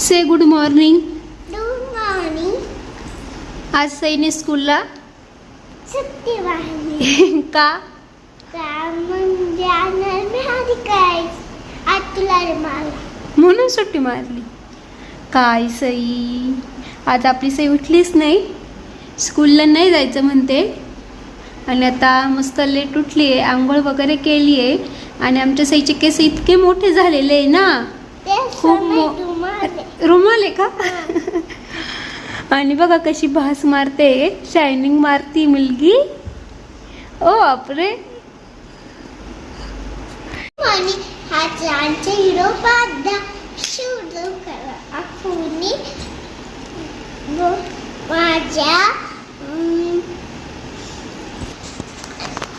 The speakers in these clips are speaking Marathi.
Say good morning good morning आज सईने स्कूलला सुट्टी का? म्हणजे म्हणून सुट्टी मारली. काय सई? आज आपली सई उठलीच नाही. स्कूलला नाही जायचं म्हणते. आणि आता मस्त लेट उठली आहे आंघोळ वगैरे केली आहे आणि आमच्या सईचे केस इतके मोठे झालेले आहे ना. खूप रुमाल आहे का? आणि बघा कशी भास मारते. शायनिंग मारती मुलगी. ओ आपण माझ्या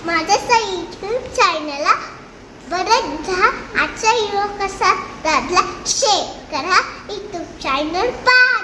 माझ्या चॅनलला बरंच आजचा हिरो कसा दादला शेअर करा यूट्यूब चॅनल पाहा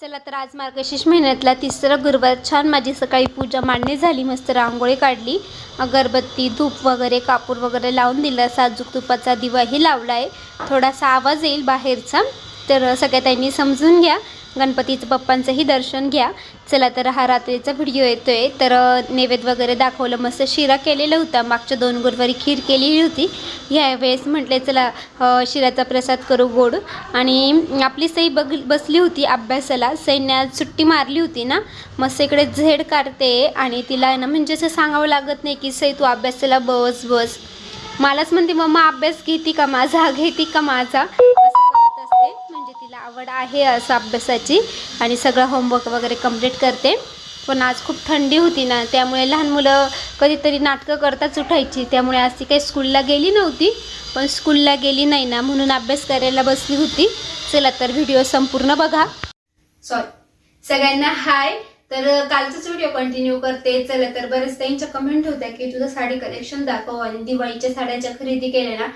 चला तर आज मार्गशीर्ष महिन्यातला तिसरा गुरुवार. छान माझी सकाळी पूजा मांडणी झाली मस्त रांगोळी काढली. अगरबत्ती धूप वगैरे कापूर वगैरे लावून दिला. साजूक तुपाचा दिवाही लावला आहे थोडासा आवाज येईल बाहेरचा तर सगळ्या त्यांनी समजून घ्या. गणपतीचं पप्पांचंही दर्शन घ्या. चला तर हा रात्रीचा व्हिडिओ येतोय. तर नैवेद्य वगैरे दाखवलं मस्त शिरा केलेला होता. मागच्या दोन गुरुवारी खीर केलेली होती. ह्या वेळेस म्हटले चला शिराचा शिऱ्याचा प्रसाद करू गोड. आणि आपली सई बघ बसली होती अभ्यासाला. सईने आज सुट्टी मारली होती ना? मस्त इकडे झेड काढते. आणि तिला आहे ना म्हणजे असं सांगावं लागत नाही की सई तू अभ्यासाला बस बस. मलाच म्हणते मम्मा अभ्यास घेती का माझा? घेती का माझा? म्हणजे तिला आवड आहे असं अभ्यासाची. आणि सगळं होमवर्क वगैरे कंप्लीट करते. पण आज खूप थंडी होती ना त्यामुळे लहान मुलं कधीतरी नाटकं करताच उठायची. त्यामुळे आज ती काही स्कूलला गेली नव्हती. पण स्कूलला गेली नाही ना म्हणून अभ्यास करायला बसली होती. चला तर व्हिडिओ संपूर्ण बघा. सॉरी सगळ्यांना हाय तर कालचाच व्हिडिओ कंटिन्यू करते. चला तर बरेच त्यांच्या कमेंट होत्या की तुझं साडी कलेक्शन दाखव. आणि दिवाळीच्या साड्याच्या खरेदी केल्या ना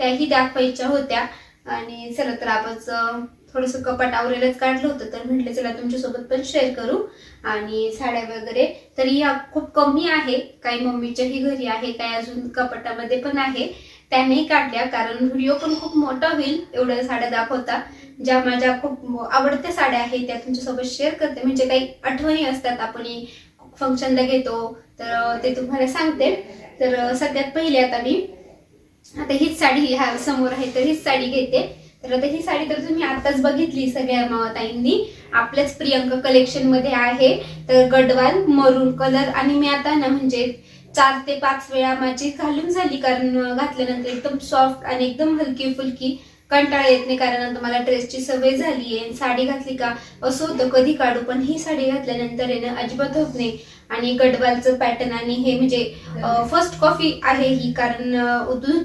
त्याही दाखवायच्या होत्या. आणि चला तर आपण थोडंसं कपाट आवरेलच काढलं होतं तर म्हटलं चला तुमच्यासोबत पण शेअर करू. आणि साड्या वगैरे तर ह्या खूप कमी आहे. काही मम्मीच्याही घरी आहे काही अजून कपाटामध्ये पण आहे. त्यानेही काढल्या कारण व्हिडिओ पण खूप मोठा होईल एवढ्या साड्या दाखवता. ज्या माझ्या खूप आवडत्या साड्या आहेत त्या तुमच्यासोबत शेअर करते. म्हणजे काही आठवणी असतात आपण फंक्शनला घेतो तर ते तुम्हाला सांगते. तर सगळ्यात पहिले आता मी आता हीच साडी ह्या समोर आहे तर हीच साडी घेते. तर आता ही साडी तर तुम्ही आताच बघितली सगळ्या मावताईंनी. आपल्याच प्रियंका कलेक्शनमध्ये आहे. तर गडवाल मरून कलर आणि मी आता ना म्हणजे चार ते पाच वेळा माझी घालून झाली. कारण घातल्यानंतर एकदम सॉफ्ट आणि एकदम हलकी फुलकी कंटाळा येत नाही. कारण आता मला ड्रेसची सवय झाली आहे साडी घातली का? असं होतं कधी काढू. पण ही साडी घातल्यानंतर आहे ना अजिबात होत नाही. आणि गडवालचं पॅटर्न आणि हे म्हणजे फर्स्ट कॉफी आहे ही कारण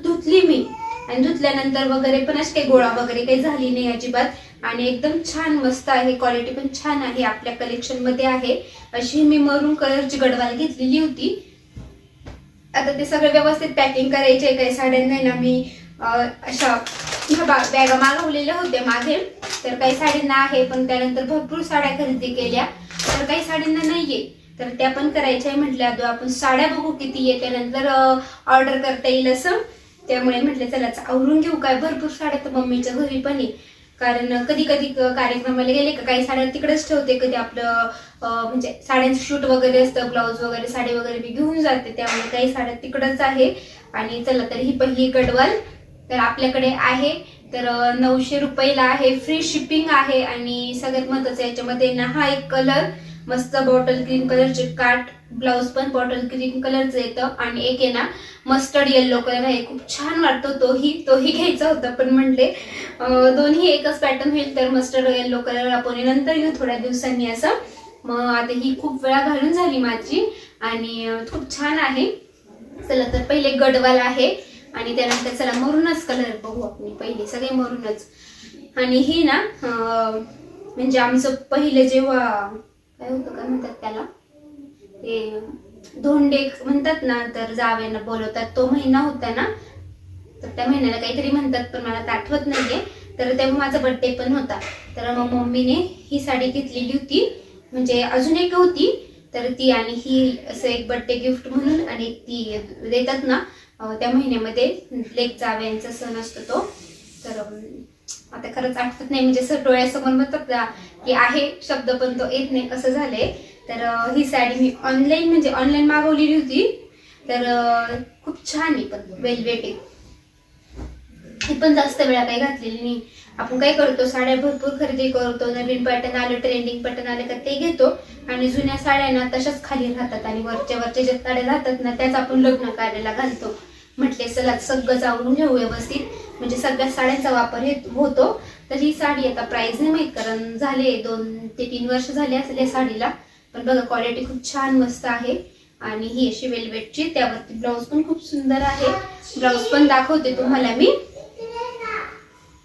धुतली मी. आणि धुतल्यानंतर वगैरे पण अशी काही गोळा वगैरे काही झाली नाही अजिबात. आणि एकदम छान मस्त आहे क्वालिटी पण छान आहे आपल्या कलेक्शनमध्ये आहे. अशी मी मरून कलरची गडवाल घेतलेली होती. आता ते सगळं व्यवस्थित पॅकिंग करायचे काही साड्यांना ना मी अशा ह्या बा- बॅगा मागवलेल्या होत्या मागे. तर काही साड्यांना आहे पण त्यानंतर भरपूर साड्या खरेदी केल्या. तर काही साड्यांना नाहीये. तर त्या पण करायच्या आहे म्हटल्या आधी आपण साड्या बघू किती येते नंतर ऑर्डर करता येईल असं. त्यामुळे म्हटलं चला आवरून घेऊ काय? भरपूर साड्या तर मम्मीच्या घरी पण आहे. कारण कधी कधी कार्यक्रमाला गेले का काही साड्या तिकडेच ठेवते कधी आपलं म्हणजे साड्यांचं शूट वगैरे असतं ब्लाऊज वगैरे साडी वगैरे मी घेऊन जाते. त्यामुळे काही साड्या तिकडच आहे. आणि चला तर ही पहिली गडवाल तर आपल्याकडे आहे. तर नऊशे रुपयाला आहे. फ्री शिपिंग आहे. आणि सगळ्यात महत्वाचं याच्यामध्ये ना हा एक कलर मस्त बॉटल ग्रीन कलरचे काट ब्लाऊज पण बॉटल ग्रीन कलरचं येतं. आणि एक आहे ना मस्टर्ड येल्लो कलर आहे. खूप छान वाटतो. तोही तोही घ्यायचा होता पण म्हणले दोन्ही एकच पॅटर्न होईल तर मस्टर्ड येल्लो कलर आपण नंतर घेऊ थोड्या दिवसांनी असं. मग आता ही खूप वेळा घालून झाली माझी. आणि खूप छान आहे. चला तर पहिले गडवाल आहे. आणि त्यानंतर चला मरूनच कलर बघू आपण पहिले सगळे मरूनच. आणि हे ना म्हणजे आमचं पहिलं जेव्हा काय होतं काय म्हणतात त्याला? ते धोंडे म्हणतात ना तर जावेना बोलवतात. तो महिना होता ना तर त्या महिन्याला काहीतरी म्हणतात पण मला आता आठवत नाहीये. तर तेव्हा माझा बर्थडे पण होता. तर मग मम्मीने ही साडी घेतलेली होती. म्हणजे अजून एक होती. तर ती आणि ही असं एक बर्थडे गिफ्ट म्हणून आणि ती देतात ना त्या महिन्यामध्ये लेक जाव्यांचा सण असतो तो. तर आता खरंच आठवत नाही म्हणजे असं डोळ्यासमोर म्हणतात ना की आहे शब्द पण तो येत नाही असं झालंय. तर ही साडी मी ऑनलाईन म्हणजे ऑनलाईन मागवलेली होती. तर खूप छान आहे पण वेलवेट आहे. ही पण जास्त वेळा काही घातलेली नाही. आपण काय करतो साड्या भरपूर खरेदी करतो नवीन पॅटर्न आलं ट्रेंडिंग पॅटर्न आले का ते घेतो. आणि जुन्या साड्या ना तशाच खाली राहतात आणि वरच्या वरच्या ज्या साड्या राहतात ना त्याच आपण लग्न कार्याला घालतो. म्हटले चला सगळं जाऊन घेऊ व्यवस्थित. म्हणजे सगळ्या साड्यांचा वापर हे होतो. तर ही साडी आता प्राइस नाही माहीत कारण झाले दोन ते तीन वर्ष झाले असेल या साडीला. पण बघा क्वालिटी खूप छान मस्त आहे. आणि ही अशी वेलवेटची त्यावरती ब्लाऊज पण खूप सुंदर आहे. ब्लाऊज पण दाखवते तुम्हाला मी.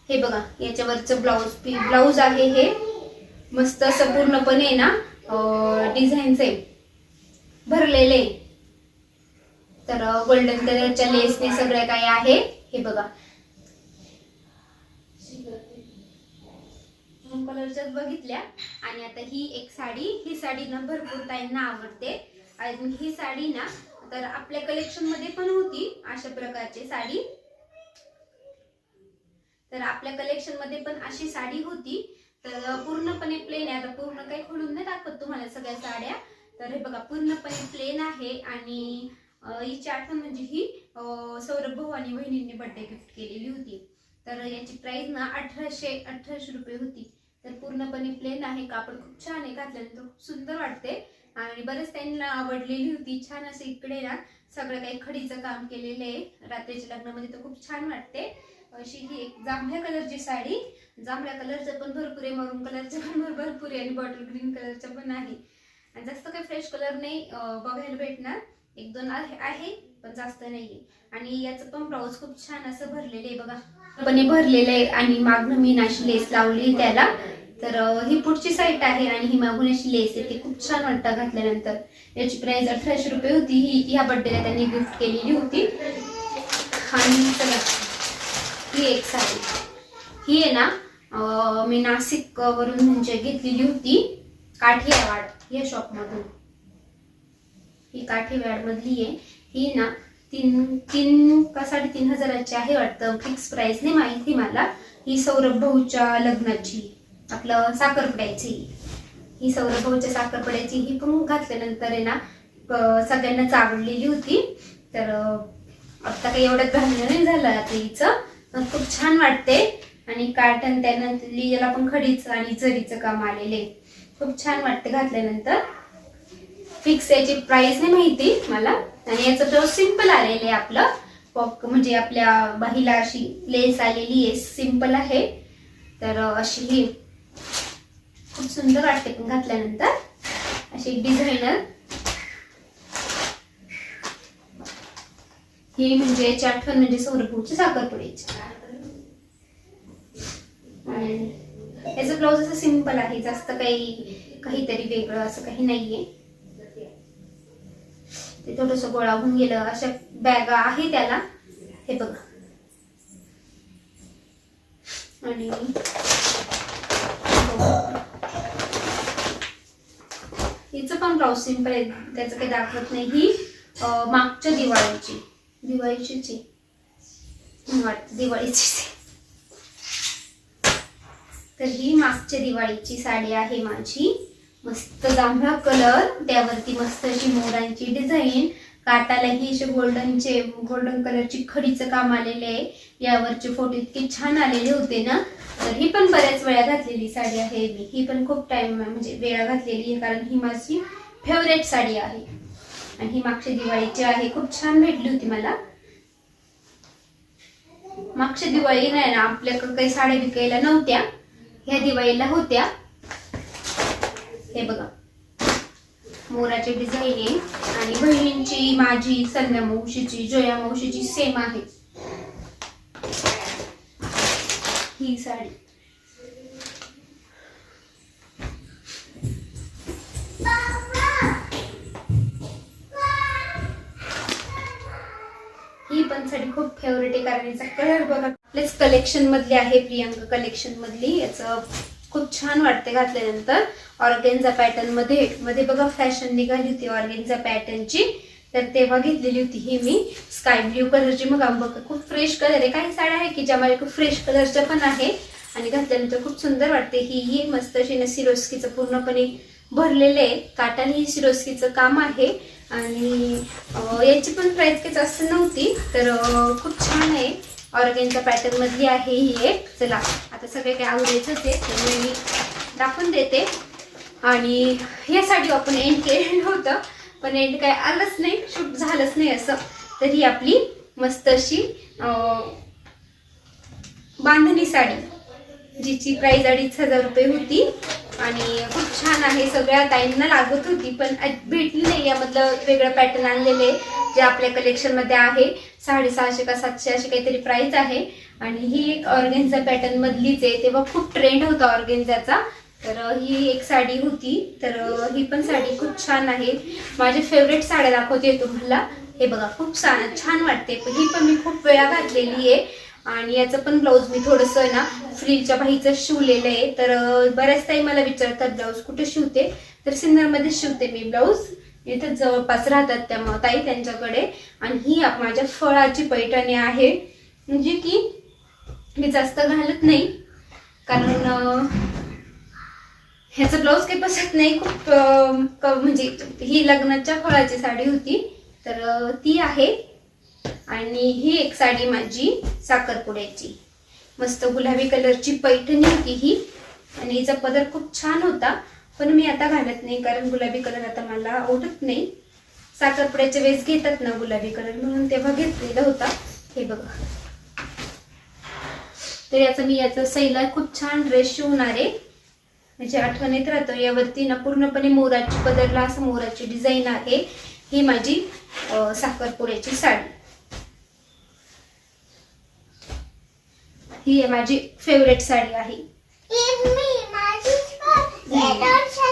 हे बघा याच्यावरचं ब्लाऊज ब्लाऊज आहे हे. मस्त असं पूर्णपणे ना डिझाईनचे आहे. भरलेले. तर गोल्डन कलरच्या लेसने सगळं काय आहे. हे बघा कलरच्याच बघितल्या आणि आता ही एक साडी ही साडी ना भरपूर ताईंना आवडते. अजून ही साडी ना तर आपल्या कलेक्शनमध्ये पण होती अशा प्रकारची साडी. तर आपल्या कलेक्शनमध्ये पण अशी साडी होती. तर पूर्णपणे प्लेन आहे. आता पूर्ण काही खोलून नाही दाखवत तुम्हाला सगळ्या साड्या. तर हे बघा पूर्णपणे प्लेन आहे. आणि हिची आठवण म्हणजे ही सौरभ भाऊ आणि बहिणींनी बर्थडे गिफ्ट केलेली होती. तर याची प्राइस ना अठराशे अठराशे रुपये होती. तर पूर्णपणे प्लेन आहे. कापड खूप छान आहे घातल्यानंतर खूप सुंदर वाटते. आणि बरेच त्यांना आवडलेली होती. छान असं इकडे ना सगळं काही खडीचं काम केलेलं आहे. रात्रीच्या लग्नामध्ये तर खूप छान वाटते. अशी ही एक जांभळ्या कलरची साडी. जांभळ्या कलरचं पण भरपूर आहे. मरून कलरचं पण भरपूर आहे. आणि बॉटल ग्रीन कलरचं पण आहे. आणि जास्त काही फ्रेश कलर नाही बघायला भेटणार. एक दोन आहे आहे, पण जास्त नाही आणि याचं पण ब्लाऊज खूप छान असं भरलेलं आहे. बघा. पण भरलेलं आहे आणि मागणं मी नाशी लेस लावली त्याला. तर ही पुढची साईट आहे आणि ही मागून अशी लेस आहे. ती खूप छान वाटतं घातल्यानंतर. याची प्राइस अठराशे रुपये होती. ही ह्या बर्थडेला त्यांनी गिफ्ट केलेली होती. आणि चला ही एक साडी. ही आहे ना मी नाशिक वरून म्हणजे घेतलेली होती. काठियावाड या शॉपमधून ही काठीवाड मधली आहे. ही ना तीन तीन का साडेतीन हजाराची आहे वाटतं. फिक्स प्राईस नाही माहिती मला. ही सौरभ भाऊच्या लग्नाची आपलं साखरपुड्याची. ही सौरभ भाऊच्या साखरपुड्याची ही पण घातल्यानंतर आहे ना सगळ्यांनाच आवडलेली होती. तर आता काही एवढं घालणं नाही झालं आता हिचं. खूप छान वाटते. आणि काटन त्यानंतर याला पण खडीचं आणि जरीचं काम आलेले खूप छान वाटते घातल्यानंतर. फिक्स याची प्राइस नाही माहिती मला. आणि याचं ब्लाऊज सिंपल आलेलं आहे आपलं. पॉक म्हणजे आपल्या बाहीला अशी लेस आलेली आहे. सिंपल आहे. तर अशी ही खूप सुंदर वाटते पण घातल्यानंतर. अशी डिझाईनर डिझायनर ही म्हणजे याची आठवण म्हणजे सौरभूची साखरपुड्याची आणि याचं ब्लाऊज असं सिंपल आहे. जास्त काही काहीतरी वेगळं असं काही नाहीये. ते थोडस गोळा होऊन गेलं. अशा बॅगा आहे त्याला. हे बघा. आणि हिचं पण ब्लाऊज सिंपल आहे. त्याचं काही दाखवत नाही ही. मागच्या दिवाळीची. दिवाळीची दिवाळीची वाटतं तर ही मागच्या दिवाळीची साडी आहे माझी. मस्त जांभळा कलर त्यावरती मस्त अशी मोरांची डिझाईन काटालाही असे गोल्डनचे गोल्डन कलरची खडीचं काम आलेले आहे. यावरचे फोटो इतके छान आलेले होते ना. तर ही पण बऱ्याच वेळा घातलेली साडी आहे मी. ही पण खूप टाइम म्हणजे वेळा घातलेली आहे कारण ही माझी फेवरेट साडी आहे. आणि ही मागच्या दिवाळीची आहे. खूप छान भेटली होती मला. मागच्या दिवाळी नाही ना आपल्याकडे काही साड्या विकायला नव्हत्या. ह्या दिवाळीला होत्या. हे बघा. मोराची डिझाईन आहे आणि बहिणींची माझी संध्या मावशीची जोया मावशीची सेम आहे. ही साडी. ही पण साडी खूप फेवरेट आहे कारण याचा कलर बघा. आपल्याच कलेक्शन मधली आहे प्रियांका कलेक्शन मधली. याचं खूप छान वाटते घातल्यानंतर ऑर्गेनचा पॅटर्नमध्ये. मध्ये बघा फॅशन निघाली होती ऑर्गेनचा पॅटर्नची तर तेव्हा घेतलेली होती ही मी स्काय ब्ल्यू कलरची मग बघ खूप फ्रेश कलर आहे. काही साड्या आहे की ज्यामध्ये खूप फ्रेश कलरच्या पण आहे. आणि घातल्यानंतर खूप सुंदर वाटते. ही ही मस्त अशी ना सिरोस्कीचं पूर्णपणे भरलेले आहे. काटाने ही सिरोस्कीचं काम आहे. आणि याची पण प्राईस काही जास्त नव्हती. तर खूप छान आहे. ऑर्गेनच्या पॅटर्न मधली आहे ही एक. चला आता सगळे काही आवडायचंच आहे त्यामुळे मी दाखवून देते. आणि यासाठी आपण एंड केलेलं होतं पण एंड काय आलंच नाही शूट झालंच नाही असं. तर ही आपली मस्त अशी बांधणी साडी जिची प्राईज अडीच हजार रुपये होती. आणि खूप छान आहे. सगळ्या ताईंना लागत होती पण भेटली नाही यामधलं वेगळं पॅटर्न आणलेले जे आपल्या कलेक्शनमध्ये आहे. साडेसहाशे का सातशे अशी काहीतरी प्राइस आहे. आणि ही एक ऑर्गेन्झा पॅटर्न मधलीच आहे. तेव्हा खूप ट्रेंड होता ऑर्गेन्झाचा तर ही एक साडी होती. तर ही पण साडी खूप छान आहे. माझे फेवरेट साड्या दाखवते तुम्हाला. हे बघा खूप छान छान वाटते. ही पण मी खूप वेळा घातलेली आहे. आणि याचं पण ब्लाऊज मी थोडंसं ना फ्रीलच्या बाईचं शिवलेलं आहे. तर बऱ्याच ताई मला विचारतात ब्लाऊज कुठे शिवते? तर सिन्नरमध्ये शिवते मी ब्लाऊज. इथं जवळपास राहतात त्या ताई त्यांच्याकडे. आणि ही माझ्या फळाची पैठणी आहे. म्हणजे की मी जास्त घालत नाही. कारण ह्याचं ब्लाऊज काही बसत नाही. खूप म्हणजे ही लग्नाच्या फळाची साडी होती. तर ती आहे. आणि ही एक साडी माझी साखरपुड्याची. मस्त गुलाबी कलरची पैठणी होती ही. आणि हिचा पदर खूप छान होता. पण मी आता घालत नाही कारण गुलाबी कलर आता मला आवडत नाही. साखरपुड्याचे वेळेस घेतात ना गुलाबी कलर म्हणून तेव्हा घेतलेला होता. हे बघा. तर याचा मी याचा सैला खूप छान ड्रेस शिवणार आहे. म्हणजे आठवणीत राहतो यावरती ना पूर्णपणे मोराची पदरला असं मोराची डिझाईन आहे. ही माझी साखरपुड्याची साडी. ही आहे माझी फेवरेट साडी आहे.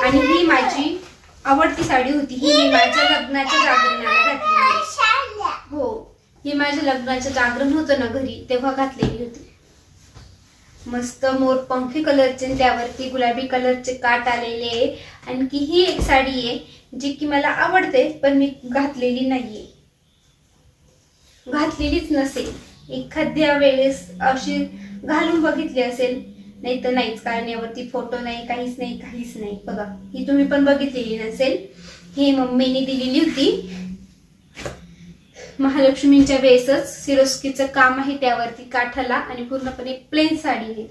आणि ही माझी आवडती साडी होती. ही मी माझ्या लग्नाच्या जागरणाला घातलेली हो. ही माझ्या लग्नाचं जागरण होतं ना घरी तेव्हा घातलेली होती. मस्त मोरपंखी कलरचे आणि त्यावरती गुलाबी कलरचे काट आलेले. आहे आणखी ही एक साडी आहे जी की मला आवडते पण मी घातलेली नाहीये. घातलेलीच नसेल. एखाद्या वेळेस अशी घालून बघितली असेल. नाही तर नाहीच कारण यावरती फोटो नाही काहीच नाही काहीच नाही. बघा ही तुम्ही पण बघितलेली नसेल. ही मम्मीने दिलेली होती. महालक्ष्मींच्या वेळेसच सिरोस्कीचं काम आहे त्यावरती काठाला आणि पूर्णपणे प्लेन साडी आहे.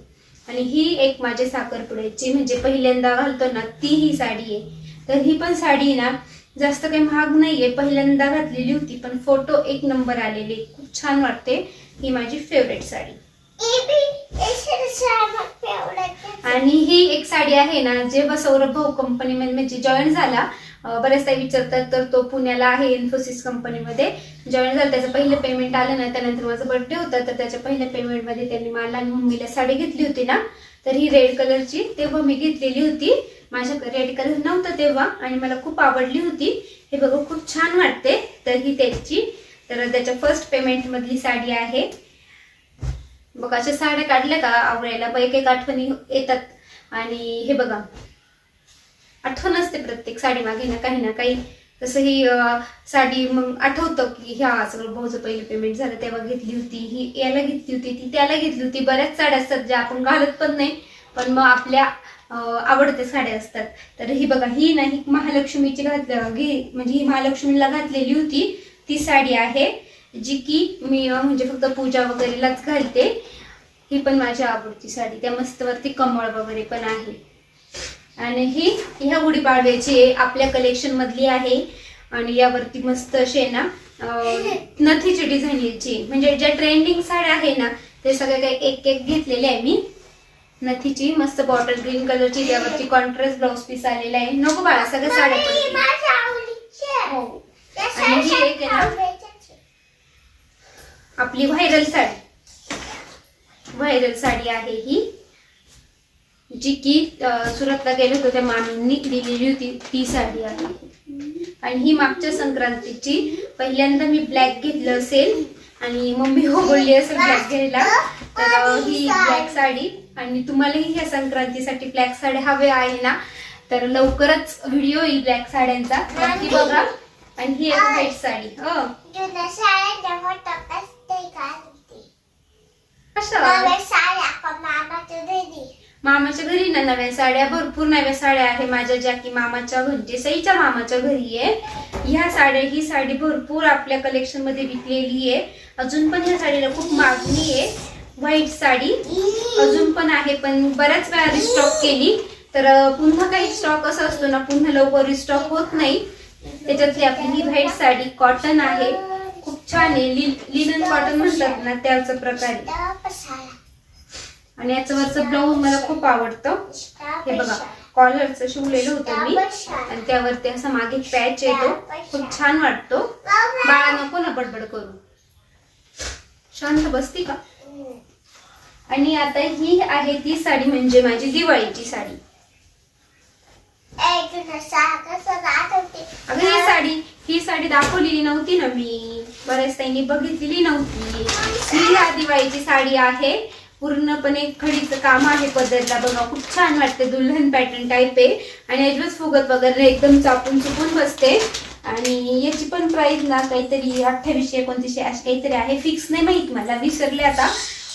आणि ही एक माझ्या साखरपुड्याची म्हणजे पहिल्यांदा घालतो ना ती ही साडी आहे. तर ही पण साडी ना जास्त काही महाग नाहीये. पहिल्यांदा घातलेली होती पण फोटो एक नंबर आलेले खूप छान वाटते. ही माझी फेवरेट साडी. आणि ही एक साडी आहे ना जेव्हा सौरभ भाऊ कंपनीमध्ये म्हणजे जॉईन झाला. अं, काही विचारतात तर तो पुण्याला आहे इन्फोसिस कंपनीमध्ये जॉईन झाला त्याचं पहिलं पेमेंट आलं ना त्यानंतर माझा बर्थडे होता तर त्याच्या पहिल्या पेमेंटमध्ये त्यांनी मला आणि मम्मीला साडी घेतली होती ना. तर ही रेड कलरची तेव्हा मी घेतलेली होती. माझ्याकडे रेड कलर नव्हता तेव्हा आणि मला खूप आवडली होती. हे बघा खूप छान वाटते. तर ही त्याची तर त्याच्या फर्स्ट पेमेंट मधली साडी आहे. मग अशा साड्या काढल्या का आवडायला बाई एक आठवणी येतात. आणि हे बघा आठवण असते प्रत्येक साडी मागे ना काही ना काही. तसं ही साडी मग आठवतं की ह्या सगळं भाऊचं पहिलं पेमेंट झालं तेव्हा घेतली होती. ही याला घेतली होती ती त्याला घेतली होती. बऱ्याच साड्या असतात ज्या आपण घालत पण नाही पण मग आपल्या आवडत्या साड्या असतात. तर ही बघा ही नाही महालक्ष्मीची घात घे म्हणजे ही महालक्ष्मीला घातलेली होती. ती साडी आहे. जी की मी म्हणजे फक्त पूजा वगैरेलाच घालते. ही पण माझी आवडती साडी. त्या मस्तवरती कमळ वगैरे पण आहे. आणि ही ह्या गुढीपाडव्याची आहे, आपल्या कलेक्शन मधली आहे. आणि यावरती मस्त असे ना अं, नथीची डिझाईन याची म्हणजे ज्या ट्रेंडिंग साड्या आहे ना ते सगळे काही एक एक घेतलेले आहे मी. नथीची मस्त बॉटल ग्रीन कलरची त्यावरती कॉन्ट्रास्ट ब्लाऊज पीस आलेला आहे. नको बाळा सगळ्या साड्या. हो. आणि ही एक आहे ना आपली व्हायरल साडी. व्हायरल साडी आहे ही जी की सुरतला गेलो होतो त्या मामींनी दिलेली होती ती साडी आहे. आणि ही मागच्या संक्रांतीची पहिल्यांदा मी ब्लॅक घेतलं असेल आणि मम्मी हो बोलली असेल ब्लॅक घ्यायला तर ही ब्लॅक साडी. आणि तुम्हालाही ह्या संक्रांतीसाठी ब्लॅक साडी हवे आहे ना तर लवकरच व्हिडिओ येईल ब्लॅक साड्यांचा. बघा. आणि ही एक व्हाईट साडी. हो. मामाच्या घरी. ना नव्या साड्या भरपूर नव्या साड्या आहे माझ्या ज्या की मामाच्या घरचे सईच्या मामाच्या घरी आहे. ह्या साड्या ही साडी भरपूर आपल्या कलेक्शनमध्ये विकलेली आहे. अजून पण ह्या साडीला खूप मागणी आहे. व्हाईट साडी अजून पण आहे पण बऱ्याच वेळा रिस्टॉक केली. तर पुन्हा काही स्टॉक असा असतो ना पुन्हा लवकर रिस्टॉक होत नाही. त्याच्यातली आपली ही व्हाईट साडी कॉटन आहे. खूप छान आहे. लिनन कॉटन म्हणतात ना त्याचा प्रकार आहे. आणि याचं वरचं ब्लाऊज मला खूप आवडतं. हे बघा कॉलरचं शिवलेलं होतं मी. आणि त्यावरती असं मागे पॅच येतो खूप छान वाटतो. बाळा नको ना बडबड करू. शांत बसती का? आणि आता ही आहे ती साडी म्हणजे माझी दिवाळीची साडी. अगं ही साडी ही साडी दाखवलेली नव्हती ना मी. बऱ्याच ताईंनी बघितलेली नव्हती. ही या दिवाळीची साडी आहे. पूर्णपणे खडीचं काम आहे पदरला बघा. खूप छान वाटते. दुल्हन पॅटर्न टाईप आहे. आणि अजिबात फुगत वगैरे एकदम चापून चुकून बसते. आणि याची पण प्राइस ना काहीतरी अठ्ठावीसशे एकोणतीसशे अशी काहीतरी आहे. फिक्स नाही माहीत मला. विसरले आता.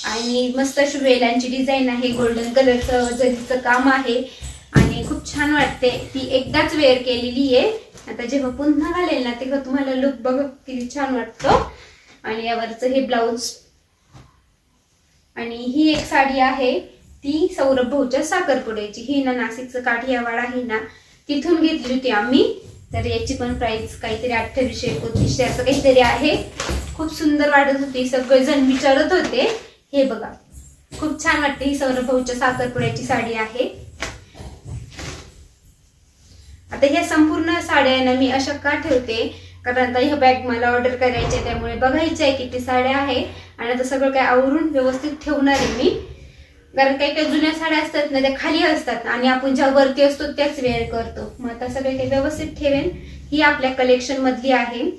आणि मस्त अशी वेलांची डिझाईन आहे गोल्डन कलरचं जरीचं काम आहे. आणि खूप छान वाटते. ती एकदाच वेअर केलेली आहे. आता जेव्हा पुन्हा घालेल ना तेव्हा तुम्हाला लुक बघ किती छान वाटतो. आणि यावरचं हे ब्लाऊज आणि ही एक साडी आहे ती सौरभ भाऊच्या साखरपुड्याची. ही ना नाशिकचं काठियावाड आहे ना तिथून घेतली होती आम्ही. तर याची पण प्राइस काहीतरी अठ्ठावीसशे एकोणतीसशे असं काहीतरी आहे. खूप सुंदर वाटत होती सगळेजण विचारत होते. हे बघा खूप छान वाटते ही सौरभ भाऊच्या साखरपुड्याची साडी आहे. आता ह्या संपूर्ण साड्या ना मी अशा का ठेवते? कारण आता ह्या बॅग मला ऑर्डर करायची आहे त्यामुळे बघायचं आहे किती साड्या आहे. आणि आता सगळं काय आवरून व्यवस्थित ठेवणार आहे मी. कारण काही काही जुन्या साड्या असतात ना त्या खाली असतात. आणि आपण ज्या वरती असतो त्याच वेअर करतो. मग आता सगळे काही व्यवस्थित ठेवेन. ही आपल्या कलेक्शन मधली आहे.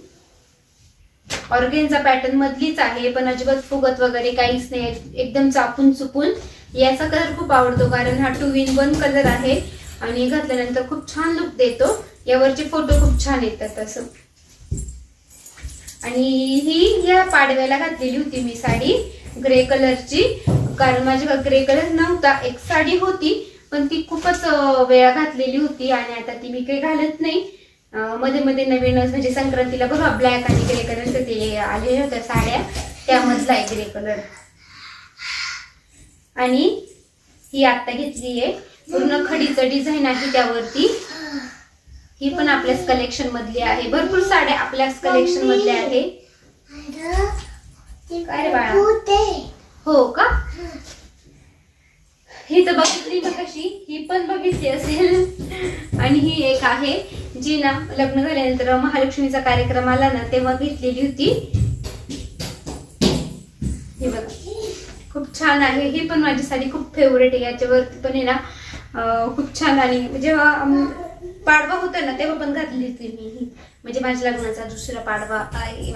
ऑर्गेनचा पॅटर्न मधलीच आहे पण अजिबात फुगत वगैरे काहीच नाही. एकदम चापून चुपून याचा कलर खूप आवडतो कारण हा टू इन वन कलर आहे. आणि घातल्यानंतर खूप छान लुक देतो. यावरचे फोटो खूप छान येतात असं. आणि ही या पाडव्याला घातलेली होती मी साडी ग्रे कलरची कारण माझी ग्रे कलर नव्हता एक साडी होती पण ती खूपच वेळा घातलेली होती आणि आता ती मी काही घालत नाही. मध्ये मध्ये नवीनच म्हणजे संक्रांतीला बघा ब्लॅक आणि ग्रे कलरचं ते आलेल्या होत्या साड्या. त्यामधला आहे ग्रे कलर आणि ही आता घेतली आहे पूर्ण खडीचं डिझाईन आहे त्यावरती. ही पण आपल्याच कलेक्शन मधली आहे. भरपूर साड्या आपल्याच कलेक्शन मधल्या आहे. काय बाळा? हो का? ही तर बघितली ना कशी ही पण बघितली असेल. आणि ही एक आहे जी ना लग्न झाल्यानंतर महालक्ष्मीचा कार्यक्रम आला ना तेव्हा घेतलेली होती. हे बघा. खूप छान आहे. ही पण माझी साडी खूप फेवरेट आहे. याच्यावरती पण आहे ना खूप छान आणि जेव्हा पाडवा होता ना तेव्हा पण घातली होती मी ही. म्हणजे माझ्या लग्नाचा दुसरा पाडवा आहे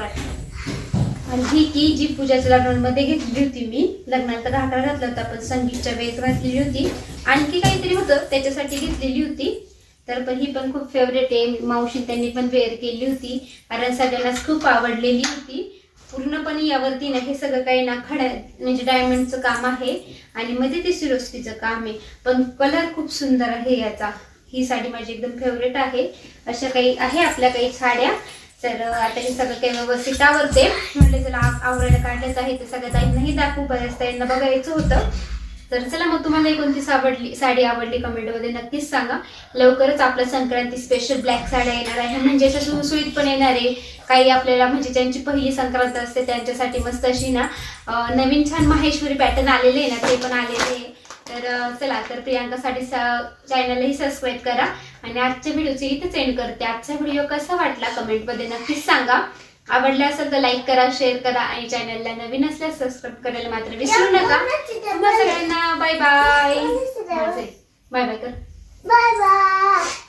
आणि ही की जी पूजाच्या लग्नामध्ये घेतली होती मी लग्नात घाकरा घातला होता पण संगीतच्या वेळेत घातलेली होती. आणखी काहीतरी होतं त्याच्यासाठी घेतलेली होती. तर पण ही पण खूप फेवरेट आहे. मावशी त्यांनी पण वेअर केली होती. कारण सगळ्यांनाच खूप आवडलेली होती. पूर्णपणे यावरती ना हे सगळं काही ना खड्या म्हणजे डायमंडचं काम आहे आणि मध्ये ते सिरोस्कीचं काम आहे. पण कलर खूप सुंदर आहे याचा. ही साडी माझी एकदम फेवरेट आहे. अशा काही आहे आपल्या काही साड्या. तर आता हे सगळं काही व्यवस्थित आवडते म्हटलं चला आवरायला काढायचं आहे. ते सगळ्या ताईंनाही दाखवू बऱ्याच ताईंना बघायचं होतं. तर चला मग तुम्हाला ही कोणती आवडली साडी आवडली कमेंटमध्ये नक्कीच सांगा. लवकरच आपलं संक्रांती स्पेशल ब्लॅक साड्या येणार आहे म्हणजे अशा सुळसुळीत पण येणार आहे. काही आपल्याला म्हणजे ज्यांची पहिली संक्रांत असते त्यांच्यासाठी मस्त अशी ना नवीन छान माहेश्वरी पॅटर्न आलेले आहे ना ते पण आलेले आहे. तर चला तर प्रियांकासाठी चॅनलही सबस्क्राईब करा. आणि आजच्या व्हिडिओचे इथेच एंड करते. आजचा व्हिडिओ कसा वाटला कमेंटमध्ये नक्कीच सांगा. आवडला असेल तर लाईक करा शेअर करा आणि चॅनलला नवीन असल्यास सबस्क्राईब करायला मात्र विसरू नका. तुम्हा सगळ्यांना बाय बाय बाय बाय कर बाय बाय